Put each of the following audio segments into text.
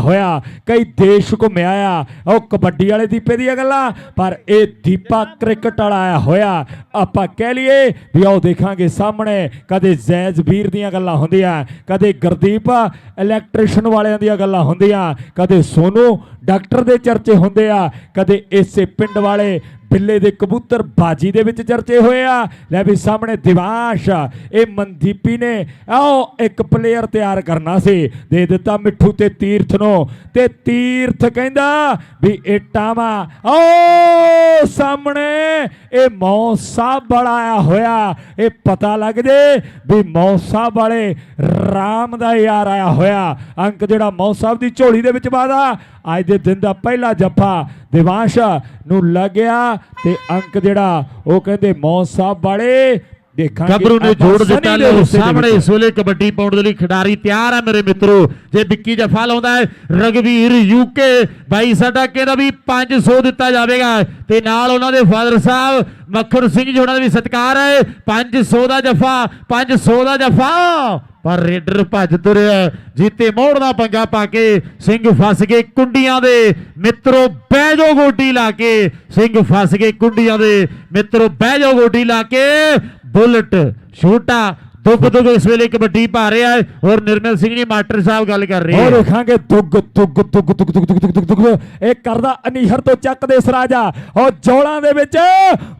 ਹੋਇਆ, ਕਈ ਦੇਸ਼ ਘੁੰਮਿਆ ਆ। ਉਹ ਕਬੱਡੀ ਵਾਲੇ ਦੀਪੇ ਦੀਆਂ ਗੱਲਾਂ, ਪਰ ਇਹ ਦੀਪਾ ਕ੍ਰਿਕਟ ਵਾਲਾ ਆਇਆ ਹੋਇਆ। ਆਪਾਂ ਕਹਿ ਲਈਏ ਵੀ ਆਓ ਦੇਖਾਂਗੇ ਸਾਹਮਣੇ, ਕਦੇ ਜ਼ੈਜ਼ ਵੀਰ ਦੀਆਂ ਗੱਲਾਂ ਹੁੰਦੀਆਂ, ਕਦੇ ਗੁਰਦੀਪ ਇਲੈਕਟ੍ਰੀਸ਼ੀਅਨ ਵਾਲਿਆਂ ਦੀਆਂ ਗੱਲਾਂ ਹੁੰਦੀਆਂ, ਕਦੇ ਸੋਨੂ ਡਾਕਟਰ ਦੇ ਚਰਚੇ ਹੁੰਦੇ ਆ, ਕਦੇ ਇਸੇ ਪਿੰਡ ਵਾਲੇ ਬਿੱਲੇ ਦੇ ਕਬੂਤਰ ਬਾਜੀ ਦੇ ਵਿੱਚ ਚਰਚੇ ਹੋਏ ਆ। ਲੈ ਵੀ ਸਾਹਮਣੇ ਦਿਵਾਸ਼ ਇਹ ਮਨਦੀਪੀ ਨੇ, ਆਓ ਇੱਕ ਪਲੇਅਰ ਤਿਆਰ ਕਰਨਾ ਸੀ। ਦੇ ਦਿੱਤਾ ਮਿੱਠੂ ਤੇ ਤੀਰਥ ਨੂੰ। ਤੇ ਤੀਰਥ ਕਹਿੰਦਾ ਵੀ ਇਹ ਟਾਵਾ, ਆਓ ਸਾਹਮਣੇ, ਇਹ ਮੌ ਸਾਹਿਬ ਵਾਲਾ ਆਇਆ ਹੋਇਆ। ਇਹ ਪਤਾ ਲੱਗ ਜੇ ਵੀ ਮੌਸਾ ਵਾਲੇ ਰਾਮ ਦਾ ਯਾਰ ਆਇਆ ਹੋਇਆ। ਅੰਕ ਜਿਹੜਾ ਮੌਸਾ ਦੀ ਝੋਲੀ ਦੇ ਵਿੱਚ ਪਾਦਾ ਅੱਜ ਦੇ ਦਿਨ ਦਾ ਪਹਿਲਾ ਜੱਫਾ ਦਿਵਾਂਸ਼ ਨੂੰ ਲੱਗਿਆ ਤੇ ਅੰਕ ਜਿਹੜਾ ਉਹ ਕਹਿੰਦੇ ਮੌ ਸਾਹਿਬ ਵਾਲੇ ਗੱਭਰੂ ਨੇ ਜੋੜ ਦਿੱਤਾ ਦੇ ਸਾਹਮਣੇ। ਇਸ ਵੇਲੇ ਕਬੱਡੀ ਪਾਉਣ ਦੇ ਲਈ ਖਿਡਾਰੀ ਤਿਆਰ ਹੈ ਮੇਰੇ ਮਿੱਤਰੋ। ਜੇ ਵਿੱਕੀ ਜਫਾ ਲਾਉਂਦਾ ਹੈ ਰਗਵੀਰ ਯੂਕੇ ਬਾਈ ਸਾਡਾ ਕਹਿੰਦਾ ਵੀ 500 ਦਿੱਤਾ ਜਾਵੇਗਾ। ਤੇ ਨਾਲ ਉਹਨਾਂ ਦੇ ਫਾਦਰ ਸਾਹਿਬ ਮੱਖਣ ਸਿੰਘ ਜੀ ਉਹਨਾਂ ਦਾ ਵੀ ਸਤਿਕਾਰ ਹੈ। 500 ਦਾ ਜਫਾ 500 ਦਾ ਜਫਾ। ਪਰ ਰੇਡਰ ਭੱਜ ਤੁਰਿਆ ਜੀਤੇ ਮੋੜ ਦਾ ਪੰਗਾ ਪਾ ਕੇ ਸਿੰਘ ਫਸ ਗਏ ਕੁੰਡੀਆਂ ਦੇ। ਮਿੱਤਰੋ ਬਹਿ ਜਾਓ ਗੋਡੀ ਲਾ ਕੇ। ਸਿੰਘ ਫਸ ਗਏ ਕੁੰਡੀਆਂ ਦੇ। ਮਿੱਤਰੋ ਬਹਿ ਜਾਓ ਗੋਡੀ ਲਾ ਕੇ। ਬੁਲਟ ਛੋਟਾ ਦੁੱਗ ਦੁੱਗ ਇਸ ਵੇਲੇ ਕਬੱਡੀ ਪਾ ਰਿਹਾ ਹੈ ਔਰ ਨਿਰਮਲ ਸਿੰਘ ਜੀ ਮਾਸਟਰ ਸਾਹਿਬ ਗੱਲ ਕਰ ਰਹੇ ਹੈ। ਦੇਖਾਂਗੇ ਦੁੱਗ ਦੁੱਗ ਦੁੱਗ ਦੁੱਗ ਦੁੱਗ ਦੁੱਗ ਦੁੱਗ ਦੁੱਗ ਇਹ ਕਰਦਾ ਅਨੀਹਰ ਤੋਂ ਚੱਕ ਦੇ ਸਰਾਜਾ ਉਹ ਜੋਲਾਂ ਦੇ ਵਿੱਚ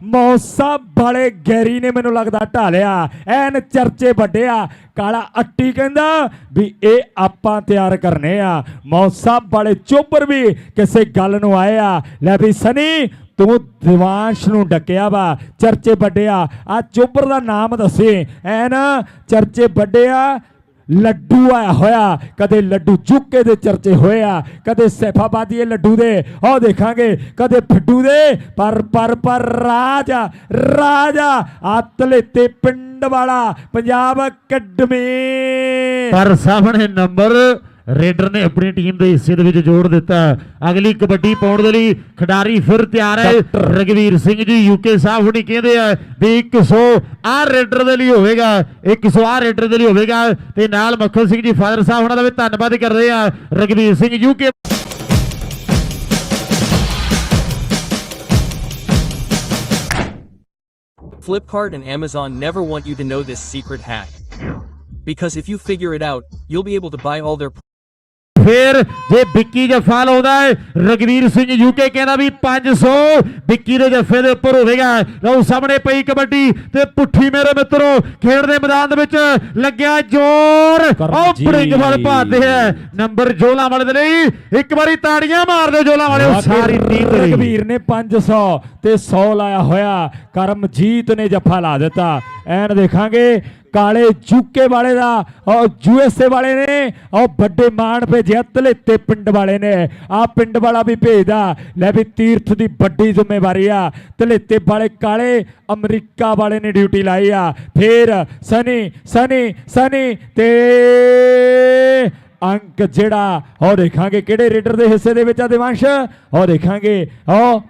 ਮੌਸਾ ਵਾਲੇ ਗੈਰੀ ਨੇ ਮੈਨੂੰ ਲੱਗਦਾ ਢਾਲਿਆ। ਐਨ ਚਰਚੇ ਵੱਡਿਆ ਕਾਲਾ ਅੱਟੀ ਕਹਿੰਦਾ ਵੀ ਇਹ ਆਪਾਂ ਤਿਆਰ ਕਰਨੇ ਆ। ਮੌਸਾ ਵਾਲੇ ਚੋਬਰ ਵੀ ਕਿਸੇ ਗੱਲ ਨੂੰ ਆਏ ਆ। ਲੈ ਵੀ ਸਨੀ ਤੂੰ ਦਿਵਾਂਸ਼ ਨੂੰ ਡੱਕਿਆ ਵਾ, ਚਰਚੇ ਵੱਡਿਆ ਆ ਚੋਬਰ ਦਾ ਨਾਮ ਦੱਸੇ। ਐਨ ਚਰਚੇ ਵੱਡਿਆ ਲੱਡੂ ਆਇਆ ਹੋਇਆ। ਕਦੇ ਲੱਡੂ ਚੁੱਕੇ ਦੇ ਚਰਚੇ ਹੋਏ ਆ, ਕਦੇ ਸੈਫਾਬਾਦੀ ਇਹ ਲੱਡੂ ਦੇ। ਉਹ ਦੇਖਾਂਗੇ, ਕਦੇ ਫਿੱਡੂ ਦੇ। ਪਰ ਪਰ ਪਰ ਰਾਜਾ ਰਾਜਾ ਆਤਲੇ ਤੇ ਪਿੰਡ ਵਾਲਾ, ਪੰਜਾਬ ਅਕੈਡਮੀ। ਪਰ ਸਾਹਮਣੇ ਨੰਬਰ ਰੇਡਰ ਨੇ ਆਪਣੀ ਟੀਮ ਦੇ ਹਿੱਸੇ ਦੇ ਵਿੱਚ ਜੋੜ ਦਿੱਤਾ। ਅਗਲੀ ਕਬੱਡੀ ਪਾਉਣ ਦੇ ਲਈ ਖਿਡਾਰੀ ਫਿਰ ਤਿਆਰ ਹੈ। ਰਗਵੀਰ ਸਿੰਘ ਜੀ ਯੂਕੇ ਸਾਹਿਬ ਹੁਣੀ ਕਹਿੰਦੇ ਆ ਵੀ 100 ਆ ਰੇਡਰ ਦੇ ਲਈ ਹੋਵੇਗਾ। 100 ਆ ਰੇਡਰ ਦੇ ਲਈ ਹੋਵੇਗਾ। ਤੇ ਨਾਲ ਮੱਖਣ ਸਿੰਘ ਜੀ ਫਾਦਰ ਸਾਹਿਬ ਉਹਨਾਂ ਦਾ ਵੀ ਧੰਨਵਾਦ ਕਰਦੇ ਆ। ਰਗਵੀਰ Singh UK Flipkart and Amazon never want you to know this secret hack. Because if you figure it out, you'll be able to buy all their ਫੇਰ ਜੇ ਵਿੱਕੀ ਜਫਾ ਲਾਉਂਦਾ ਹੈ ਰਗਵੀਰ ਸਿੰਘ ਯੂਕੇ ਕਹਿੰਦਾ ਵੀ 500 ਵਿੱਕੀ ਦੇ ਜਫੇ ਦੇ ਉੱਪਰ ਹੋਵੇਗਾ। ਲਓ ਸਾਹਮਣੇ ਪਈ ਕਬੱਡੀ ਤੇ ਪੁੱਠੀ ਮੇਰੇ ਮਿੱਤਰੋ ਖੇਡ ਦੇ ਮੈਦਾਨ ਦੇ ਵਿੱਚ ਲੱਗਿਆ ਜ਼ੋਰ। ਉਹ ਜੀ। ਬ੍ਰਿੰਗ ਵੱਲ ਭਾਦੇ ਹੈ। ਨੰਬਰ ਜੋਲਾ ਵਾਲੇ ਦੇ ਲਈ ਇੱਕ ਵਾਰੀ ਤਾੜੀਆਂ ਮਾਰ ਦਿਓ ਜੋਲਾ ਵਾਲੇ ਉਹ ਸਾਰੀ ਟੀਮ ਦੇ ਰਘਬੀਰ ਨੇ 500 ਤੇ 100 ਲਾਇਆ ਹੋਇਆ। ਕਰਮਜੀਤ ਨੇ ਜੱਫਾ ਲਾ ਦਿੱਤਾ। ਐਨ ਦੇਖਾਂਗੇ ਕਾਲੇ ਜੂਕੇ ਵਾਲੇ ਦਾ ਉਹ ਯੂਐਸਏ ਵਾਲੇ ਨੇ ਉਹ ਵੱਡੇ ਮਾਣ ਭੇਜਿਆ ਤਲੇਤੇ ਪਿੰਡ ਵਾਲੇ ਨੇ। ਆ ਪਿੰਡ ਵਾਲਾ ਵੀ ਭੇਜਦਾ, ਲੈ ਵੀ ਤੀਰਥ ਦੀ ਵੱਡੀ ਜ਼ਿੰਮੇਵਾਰੀ ਆ। ਤਲੇਤੇ ਵਾਲੇ ਕਾਲੇ ਅਮਰੀਕਾ ਵਾਲੇ ਨੇ ਡਿਊਟੀ ਲਾਈ ਆ। ਫੇਰ ਸਨੀ ਸਨੀ ਸਨੀ ਤੇ ਅੰਕ ਜਿਹੜਾ, ਉਹ ਦੇਖਾਂਗੇ ਕਿਹੜੇ ਰੇਡਰ ਦੇ ਹਿੱਸੇ ਦੇ ਵਿੱਚ ਆ, ਦਿਵੰਸ਼? ਉਹ ਦੇਖਾਂਗੇ, ਉਹ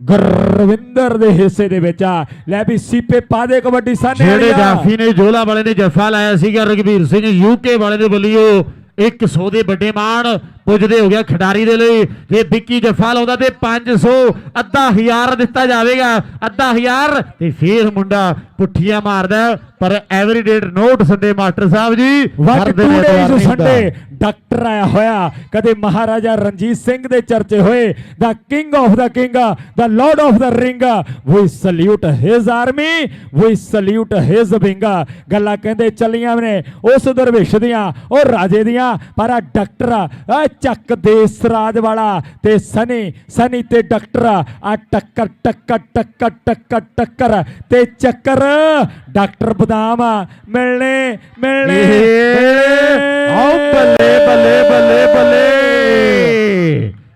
ਗੁਰਵਿੰਦਰ ਦੇ ਹਿੱਸੇ ਦੇ ਵਿੱਚ ਆ ਲੈ ਵੀ ਸੀਪੇ ਪਾ ਦੇ ਕਬੱਡੀ ਸਾਹਮਣੇ ਜਿਹੜੇ। ਜਾਫੀ ਨੇ ਜੋਲਾ ਵਾਲੇ ਨੇ ਜਫਾ ਲਾਇਆ ਸੀਗਾ ਰਗਵੀਰ ਸਿੰਘ ਯੂਕੇ ਵਾਲੇ ਦੇ ਵੱਲੋਂ 100 ਦੇ ਵੱਡੇ ਮਾਣ ਪੁੱਜਦੇ ਹੋ ਗਿਆ ਖਿਡਾਰੀ ਦੇ ਲਈ ਜੇ ਵਿੱਕੀ ਜਫਾ ਲਾਉਂਦਾ ਤੇ 500 ਅੱਧਾ ਹਜ਼ਾਰ ਦਿੱਤਾ ਜਾਵੇਗਾ ਅੱਧਾ ਹਜ਼ਾਰ ਤੇ ਫੇਰ ਮੁੰਡਾ ਪੁੱਠੀਆਂ ਮਾਰਦਾ ਪਰ every date not Sunday master Sahib ji what two days. Sunday doctor ਆਇਆ ਹੋਇਆ, ਕਦੇ ਮਹਾਰਾਜਾ ਰਣਜੀਤ ਸਿੰਘ ਦੇ ਚਰਚੇ ਹੋਏ the king of the king the lord of the ring we salute his army we salute his wing ਗੱਲਾਂ ਕਹਿੰਦੇ ਚੱਲੀਆਂ ਨੇ, ਉਸ ਦਰਵੇਸ਼ ਦੀਆਂ, ਉਹ ਰਾਜੇ ਦੀਆਂ, ਪਰ ਆ ਡਾਕਟਰ ਆ ਚੱਕ ਦੇਸ ਰਾਜ ਵਾਲਾ ਤੇ ਸਨੀ ਸਨੀ ਤੇ ਡਾਕਟਰ ਆ ਟੱਕਰ ਟੱਕਰ ਟੱਕਰ ਟੱਕਰ ਟੱਕਰ ਤੇ ਚੱਕਰ, ਡਾਕਟਰ ਬਦਾਮ, ਮਿਲਣੇ ਮਿਲਣੇ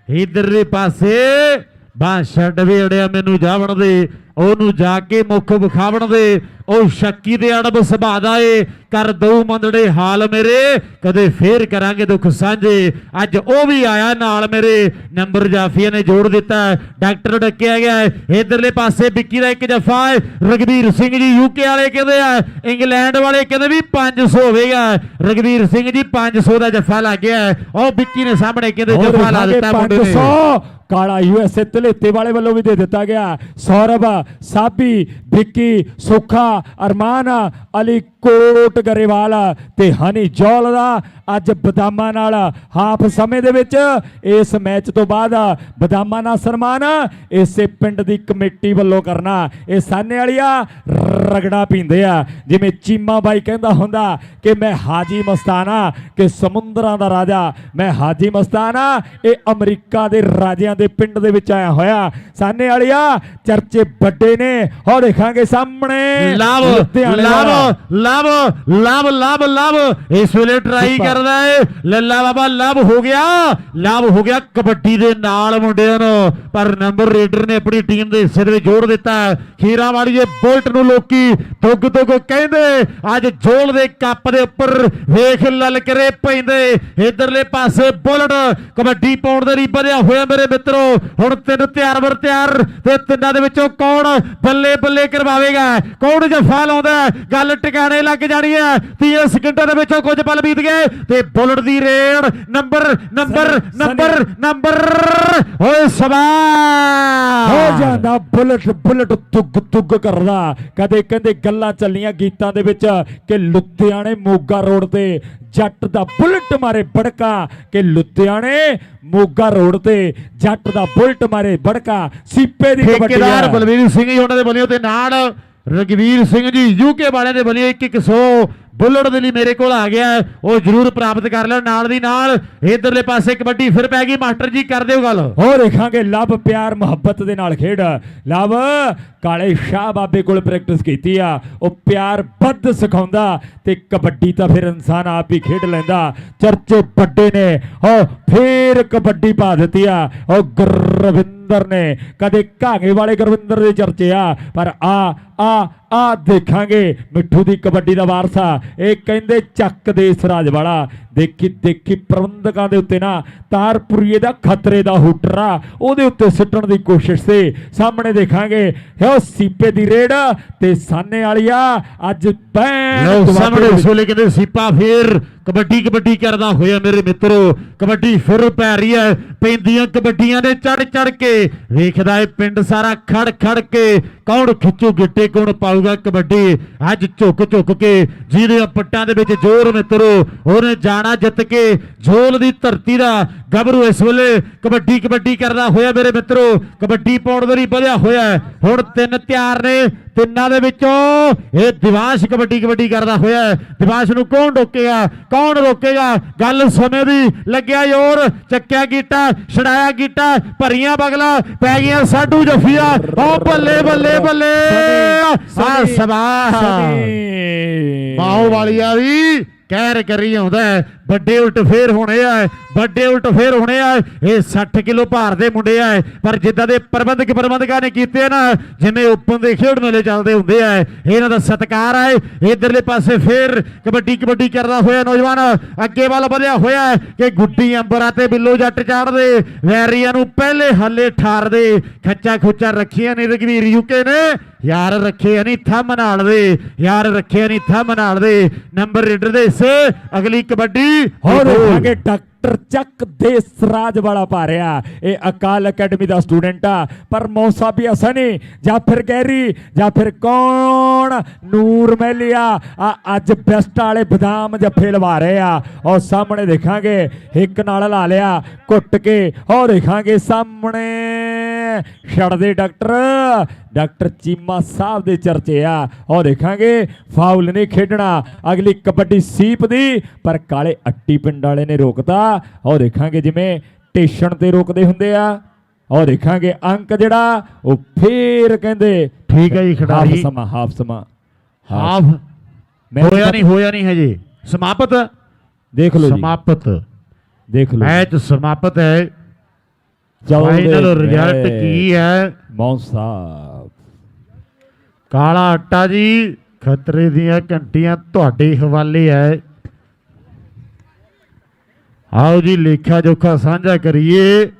ඉදිරි පස්සේ ਬਾਹ ਛੱਡ ਵੀ ਅੜਿਆ ਮੈਨੂੰ ਜਾਵਣ ਦੇ ਉਹਨੂੰ ਜਾ ਕੇ ਮੁੱਖ ਵਿਖਾਵਣ ਦੇ ਉਹ ਸ਼ੱਕੀ ਦੇ ਅੜਬ ਸੁਭਾਦਾ ਏ ਕਰ ਦਊ ਮੰਦੜੇ ਹਾਲ ਮੇਰੇ ਕਦੇ ਫੇਰ ਕਰਾਂਗੇ ਦੁੱਖ ਸਾਂਝੇ ਅੱਜ ਉਹ ਵੀ ਆਇਆ ਨਾਲ ਮੇਰੇ ਨੰਬਰ ਜਾਫੀਆ ਨੇ ਜੋੜ ਦਿੱਤਾ। ਡਾਕਟਰ ਡੱਕਿਆ ਗਿਆ। ਇਧਰਲੇ ਪਾਸੇ ਵਿੱਕੀ ਦਾ ਇੱਕ ਜਫਾ ਹੈ ਰਗਵੀਰ ਸਿੰਘ ਜੀ ਯੂਕੇ ਵਾਲੇ ਕਹਿੰਦੇ ਆ ਇੰਗਲੈਂਡ ਵਾਲੇ ਕਹਿੰਦੇ ਵੀ 500 ਹੋਵੇਗਾ ਰਗਵੀਰ ਸਿੰਘ ਜੀ 500 ਦਾ ਜਫਾ ਲੱਗ ਗਿਆ। ਉਹ ਵਿੱਕੀ ਨੇ ਸਾਹਮਣੇ ਕਹਿੰਦੇ ਜਫਾ ਲਾ ਦਿੱਤਾ ਮੁੰਡੇ ਨੇ 500 ਕਾਲਾ ਯੂਐਸਏ ਤਲੇਤੇ ਵਾਲੇ ਵੱਲੋਂ ਵੀ ਦੇ ਦਿੱਤਾ ਗਿਆ। ਸੌਰਭ, ਸਾਬੀ, ਵਿੱਕੀ, ਸੁਖਾ, ਅਰਮਾਨ, ਅਲੀ ਕੋਟ ਗਰੇਵਾਲ ਤੇ ਹਨੀ ਜੌਲ ਦਾ ਅੱਜ ਬਦਾਮਾਂ ਨਾਲ ਹਾਫ ਸਮੇਂ ਦੇ ਵਿੱਚ ਇਸ ਮੈਚ ਤੋਂ ਬਾਅਦ ਬਦਾਮਾਂ ਨਾਲ ਸਨਮਾਨ ਇਸੇ ਪਿੰਡ ਦੀ ਕਮੇਟੀ ਵੱਲੋਂ ਕਰਨਾ। ਇਹ ਸਾਨੇ ਵਾਲੀਆ ਰਗੜਾ ਪੀਂਦੇ ਆ। ਜਿਵੇਂ ਚੀਮਾ ਬਾਈ ਕਹਿੰਦਾ ਹੁੰਦਾ ਕਿ ਮੈਂ ਹਾਜੀ ਮਸਤਾਨਾ ਕਿ ਸਮੁੰਦਰਾਂ ਦਾ ਰਾਜਾ। ਮੈਂ ਹਾਜੀ ਮਸਤਾਨਾ ਇਹ ਅਮਰੀਕਾ ਦੇ ਰਾਜਿਆਂ ਦੇ ਪਿੰਡ ਦੇ ਵਿੱਚ ਆਇਆ ਹੋਇਆ। ਸਾਨੇ ਵਾਲੀਆ ਚਰਚੇ ਵੱਡੇ ਨੇ। ਹੋ ਦੇਖਾਂਗੇ ਸਾਹਮਣੇ। ਲਵ ਲੁਧਿਆਣੇ ਵਾਲਾ। Love love love love. ਇਸ ਵੇਲੇ ਟਰਾਈ। ਕਰਦਾ ਏ। ਲੱਲਾ ਬਾਬਾ ਲਵ ਹੋ ਗਿਆ। ਲਵ ਹੋ ਗਿਆ ਕਬੱਡੀ ਦੇ ਨਾਲ ਮੁੰਡਿਆਂ ਨੂੰ। ਪਰ ਨੰਬਰ ਰੇਡਰ ਨੇ ਆਪਣੀ ਟੀਮ ਦੇ ਹਿੱਸੇ ਦੇ ਵਿੱਚ ਜੋੜ ਦਿੱਤਾ ਖੀਰਾ ਵਾਲੀ ਦੇ ਬੁਲਟ ਨੂੰ ਲੋਕੀ ਦੁੱਗ ਦੁੱਗ ਕਹਿੰਦੇ। ਅੱਜ ਜੋਲ ਦੇ ਕੱਪ ਦੇ ਉੱਪਰ ਵੇਖ ਲਲਕਰੇ ਪੈਂਦੇ। ਇਧਰਲੇ ਪਾਸੇ ਬੁਲਟ ਕਬੱਡੀ ਪਾਉਣ ਦੇ ਲਈ ਵਧਿਆ ਹੋਇਆ ਮੇਰੇ ਮਿੱਤਰੋ। ਹੁਣ ਤਿੰਨ ਤਿਆਰ ਵਰ ਤਿਆਰ ਤੇ ਤਿੰਨਾਂ ਦੇ ਵਿੱਚੋਂ ਕੌਣ ਬੱਲੇ ਬੱਲੇ ਕਰਵਾਵੇਗਾ? ਕੌਣ ਜਫਾ ਲਾਉਂਦਾ? ਗੱਲ ਟਿਕਾਣੇ ਲੱਗ ਜਾਣੀ ਹੈ? 30 ਸਕਿੰਟਾਂ ਦੇ ਵਿੱਚੋਂ ਕੁਝ ਪਲ ਬੀਤ ਗਏ ਤੇ ਬੁਲਟ ਦੀ ਰੇਡ ਨੰਬਰ ਨੰਬਰ ਨੰਬਰ ਨੰਬਰ ਓਏ ਸਵਾ। ਹੋ ਜਾਂਦਾ ਬੁਲਟ ਬੁਲਟ ਦੁੱਗ ਦੁੱਗ ਕਰਦਾ। ਕਦੇ ਕਹਿੰਦੇ ਗੱਲਾਂ ਚੱਲੀਆਂ ਗੀਤਾਂ ਦੇ ਵਿੱਚ ਕਿ ਲੁਧਿਆਣੇ ਮੋਗਾ ਰੋਡ ਤੇ ਜੱਟ ਦਾ ਬੁਲਟ ਮਾਰੇ ਬੜਕਾ ਕਿ ਲੁਧਿਆਣੇ ਮੋਗਾ ਰੋਡ ਤੇ ਜੱਟ ਦਾ ਬੁਲਟ ਮਾਰੇ ਬੜਕਾ। ਸੀਪੇ ਦੀ ਕਬੱਡੀ ਠੇਕੇਦਾਰ। ਬਲਵੀਰ ਸਿੰਘ ਜੀ ਉਹਨਾਂ ਦੇ ਬੋਲਿਓ ਤੇ ਨਾਲ ਰਗਵੀਰ ਸਿੰਘ ਜੀ ਯੂਕੇ ਵਾਲਿਆਂ ਦੇ ਬੋਲਿਓ 1-100 ਬੁੱਲਟ ਦੇ ਲਈ ਮੇਰੇ ਕੋਲ ਆ ਗਿਆ ਉਹ ਜ਼ਰੂਰ ਪ੍ਰਾਪਤ ਕਰ ਲੈਣ ਨਾਲ ਦੀ ਨਾਲ। ਇਧਰਲੇ ਪਾਸੇ ਕਬੱਡੀ ਫਿਰ ਪੈ ਗਈ। ਮਾਸਟਰ ਜੀ, ਕਰ ਦਿਓ ਗੱਲ। ਹੋ ਦੇਖਾਂਗੇ ਲਵ, ਪਿਆਰ, ਮੁਹੱਬਤ ਦੇ ਨਾਲ ਖੇਡ। ਲਵ, ਕਾਲੇ ਸ਼ਾਹ ਬਾਬੇ ਕੋਲ ਪ੍ਰੈਕਟਿਸ ਕੀਤੀ ਆ। ਉਹ ਪਿਆਰ ਵੱਧ ਸਿਖਾਉਂਦਾ ਤੇ ਕਬੱਡੀ ਤਾਂ ਫਿਰ ਇਨਸਾਨ ਆਪ ਹੀ ਖੇਡ ਲੈਂਦਾ। ਚਰਚੇ ਵੱਡੇ ਨੇ। ਹੋ ਫੇਰ ਕਬੱਡੀ ਪਾ ਦਿੱਤੀ ਆ। ਉਹ ਗੁਰਵਿੰਦਰ ਨੇ। ਕਦੇ ਘਾਗੇ ਵਾਲੇ ਗੁਰਵਿੰਦਰ ਦੇ ਚਰਚੇ ਆ, ਪਰ ਆ ਆ ਆ ਦੇਖਾਂਗੇ ਮਿੱਠੂ ਦੀ ਕਬੱਡੀ ਦਾ ਵਾਰਸਾ। ਇਹ ਕਹਿੰਦੇ ਚੱਕ ਦੇ ਸਰਾਜ ਵਾਲਾ। ਦੇਖੀ ਦੇਖੀ ਪ੍ਰਬੰਧਕਾਂ ਦੇ ਉੱਤੇ ਨਾ ਤਾਰਪੁਰੀਏ ਦਾ ਖਤਰੇ ਦਾ ਹੂਟਰ ਉਹਦੇ ਉੱਤੇ ਸਿੱਟਣ ਦੀ ਕੋਸ਼ਿਸ਼ ਸੀ। ਸਾਹਮਣੇ ਦੇਖਾਂਗੇ ਉਹ ਸੀਪੇ ਦੀ ਰੇਡ ਤੇ ਸਾਨੇ ਵਾਲੀਆ ਅੱਜ ਦੁਆਬੇ ਸਾਹਮਣੇ। ਇਸ ਵੇਲੇ ਕਹਿੰਦੇ ਸੀਪਾ ਫੇਰ ਕਬੱਡੀ ਕਬੱਡੀ ਕਰਦਾ ਹੋਇਆ ਮੇਰੇ ਮਿੱਤਰੋ। ਕਬੱਡੀ ਫਿਰ ਪੈ ਰਹੀ ਹੈ ਪੈਂਦੀਆਂ ਕਬੱਡੀਆਂ ਦੇ ਚੜ ਚੜ ਕੇ। ਵੇਖਦਾ ਏ ਪਿੰਡ ਸਾਰਾ ਖੜ ਖੜ ਕੇ ਕੌਣ ਖਿੱਚੂ ਗਿੱਟੇ, ਕੌਣ ਪਾਊਗਾ ਕਬੱਡੀ? ਅੱਜ ਝੁੱਕ ਝੁਕ ਕੇ ਜਿਹਦੇ ਪੱਟਾਂ ਦੇ ਵਿੱਚ ਜ਼ੋਰ ਮਿੱਤਰੋ, ਉਹਨੇ ਜਾਣਾ ਜਿੱਤ ਕੇ ਝੋਲ ਦੀ ਧਰਤੀ ਦਾ ਗੱਭਰੂ ਇਸ ਵੇਲੇ ਕਬੱਡੀ ਕਬੱਡੀ ਕਰਦਾ ਹੋਇਆ ਮੇਰੇ ਮਿੱਤਰੋ, ਕਬੱਡੀ ਪਾਉਣ ਦੇ ਵਧਿਆ ਹੋਇਆ ਹੁਣ ਤਿੰਨ ਤਿਆਰ ਨੇ ਤਿੰਨਾਂ ਦੇ ਵਿੱਚੋਂ ਇਹ ਦਿਵਾਸ਼ ਕਬੱਡੀ ਕਬੱਡੀ ਕਰਦਾ ਹੋਇਆ ਹੈ। ਦਿਵਾਸ਼ ਨੂੰ ਕੌਣ ਰੋਕੇਗਾ? ਕੌਣ ਰੋਕੇਗਾ? ਗੱਲ ਸਮੇਂ ਦੀ ਲੱਗਿਆ ਜ਼ੋਰ ਚੱਕਿਆ ਗੀਟਾ ਛੜਾਇਆ ਗੀਟਾ ਭਰੀਆਂ ਬਗਲਾ ਪੈ ਗਈਆਂ ਸਾਡੂ ਜਫੀਆ। ਓ ਬੱਲੇ ਬੱਲੇ ਬੱਲੇ। ਆ ਸਨੀ। ਬਾਹੋ ਵਾਲੀਆ ਵੀ ਕਹਿਰ ਕਰੀ ਆਉਂਦਾ ਵੱਡੇ ਉਲਟ ਫੇਰ ਹੋਣੇ ਆ, ਵੱਡੇ ਉਲਟ ਫੇਰ ਹੋਣੇ ਆ, ਇਹ 60 ਕਿਲੋ ਭਾਰ ਦੇ ਮੁੰਡੇ ਆ, ਪਰ ਜਿੱਦਾਂ ਦੇ ਪ੍ਰਬੰਧਕ ਪ੍ਰਬੰਧਕਾਂ ਨੇ ਕੀਤੇ ਨਾ, ਜਿਵੇਂ ਓਪਨ ਦੇ ਖੇਡ ਮੇਲੇ ਚੱਲਦੇ ਹੁੰਦੇ ਆ, ਇਹਨਾਂ ਦਾ ਸਤਿਕਾਰ ਆ ਇਧਰਲੇ ਪਾਸੇ ਫੇਰ ਕਬੱਡੀ ਕਬੱਡੀ ਕਰਦਾ ਹੋਇਆ ਨੌਜਵਾਨ, ਅੱਗੇ ਵੱਲ ਵਧਿਆ ਹੋਇਆ, ਕਿ ਗੁੱਡੀ ਅੰਬਰਾਂ ਤੇ ਬਿੱਲੋ ਜੱਟ ਚਾੜਦੇ, ਵੈਰੀਆਂ ਨੂੰ ਪਹਿਲੇ ਹੱਲੇ ਠਾਰਦੇ, ਖੱਚਾ ਖੁੱਚਾ ਰੱਖੀਆਂ ਨੇ ਰਗਵੀਰ ਯੂਕੇ ਨੇ ਯਾਰ ਰੱਖੇ ਨਹੀਂ ਥੰਮ ਨਾਲ ਦੇ ਯਾਰ ਰੱਖੇ ਨਹੀਂ ਥੰਮ ਨਾਲ ਦੇ ਨੰਬਰ ਰੇਡਰ ਦੇ ਹਿੱਸੇ ਅਗਲੀ ਕਬੱਡੀ ਹੋਰ ਗੋਲ। ਦੇਖਾਂਗੇ ਡਾਕਟਰ ਚੱਕ ਦੇ ਸਰਾਜ ਵਾਲਾ ਪਾ ਰਿਹਾ ਇਹ ਅਕਾਲ ਅਕੈਡਮੀ ਦਾ ਸਟੂਡੈਂਟ ਆ ਪਰ ਮੌਸਾ ਵੀ ਹਸਨੀ ਜਾਂ ਫਿਰ ਗੈਰੀ ਜਾਂ ਫਿਰ ਕੌਣ? ਨੂਰ ਮਹਿਲੀਆ। ਆ ਅੱਜ ਬੈਸਟ ਵਾਲੇ ਬਦਾਮ ਜੱਫੇ ਲਵਾ ਰਹੇ ਆ। ਔਰ ਸਾਹਮਣੇ ਦੇਖਾਂਗੇ ਇੱਕ ਨਾਲ ਲਾ ਲਿਆ ਘੁੱਟ ਕੇ। ਔਰ ਦੇਖਾਂਗੇ ਸਾਹਮਣੇ ਛੜਦੇ ਡਾਕਟਰ। ਡਾਕਟਰ ਚੀਮਾ ਸਾਹਿਬ ਦੇ ਚਰਚੇ ਆ। ਔਰ ਦੇਖਾਂਗੇ ਫਾਉਲ ਨਹੀਂ ਖੇਡਣਾ। ਅਗਲੀ ਕਬੱਡੀ ਸੀਪ ਦੀ ਪਰ ਕਾਲੇ ਅੱਟੀ ਪਿੰਡ ਵਾਲੇ ਨੇ ਰੋਕਤਾ। ਔਰ ਦੇਖਾਂਗੇ ਜਿਵੇਂ ਟੇਸ਼ਨ ਤੇ ਰੋਕਦੇ ਹੁੰਦੇ ਆ। ਔਰ ਦੇਖਾਂਗੇ ਅੰਕ ਜਿਹੜਾ ਉਹ ਫੇਰ ਕਹਿੰਦੇ ਠੀਕ ਹੈ ਜੀ ਹਾਫ ਖਿਡਾਰੀ। ਸਮਾਂ ਹਾਫ ਸਮਾਂ। ਹਾਫ। ਹੋਇਆ ਨਹੀਂ ਹੋਇਆ ਨਹੀਂ ਹਜੇ। ਸਮਾਪਤ? ਦੇਖ ਲਓ ਜੀ। ਸਮਾਪਤ। ਦੇਖ ਲਓ ਮੈਚ ਸਮਾਪਤ ਹੈ। ਫਾਈਨਲ ਰਿਜ਼ਲਟ ਕੀ ਹੈ? ਸਾਹਿਬ। ਕਾਲਾ ਆਟਾ ਜੀ ਖਤਰੇ ਦੀਆਂ ਘੰਟੀਆਂ ਤੁਹਾਡੇ ਹਵਾਲੇ ਹੈ। ਆਓ ਜੀ ਲੇਖਾ ਜੋਖਾ ਸਾਂਝਾ ਕਰੀਏ।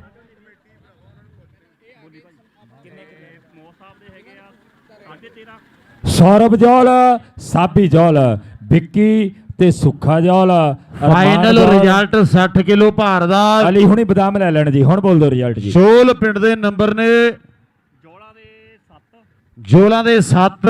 ਸੌਰਵ ਜੌਲ ਸਾਬੀ ਜੌਲ ਵਿੱਕੀ ਤੇ ਸੁੱਖਾ ਜੌਲ ਫਾਈਨਲ ਜੌਲ, ਰਿਜ਼ਲਟ 60 ਕਿਲੋ ਭਾਰ ਦਾ। ਅਲੀ ਹੁਣੀ ਬਦਾਮ ਲੈ ਲੈਣ ਜੀ ਹੁਣ ਬੋਲ ਦਿਓ ਰਿਜ਼ਲਟ ਜੀ। ਸ਼ੋਲ ਪਿੰਡ ਦੇ ਨੰਬਰ ਨੇ। ਜੋਲਾਂ ਦੇ 7 ਜੋਲਾਂ ਦੇ 7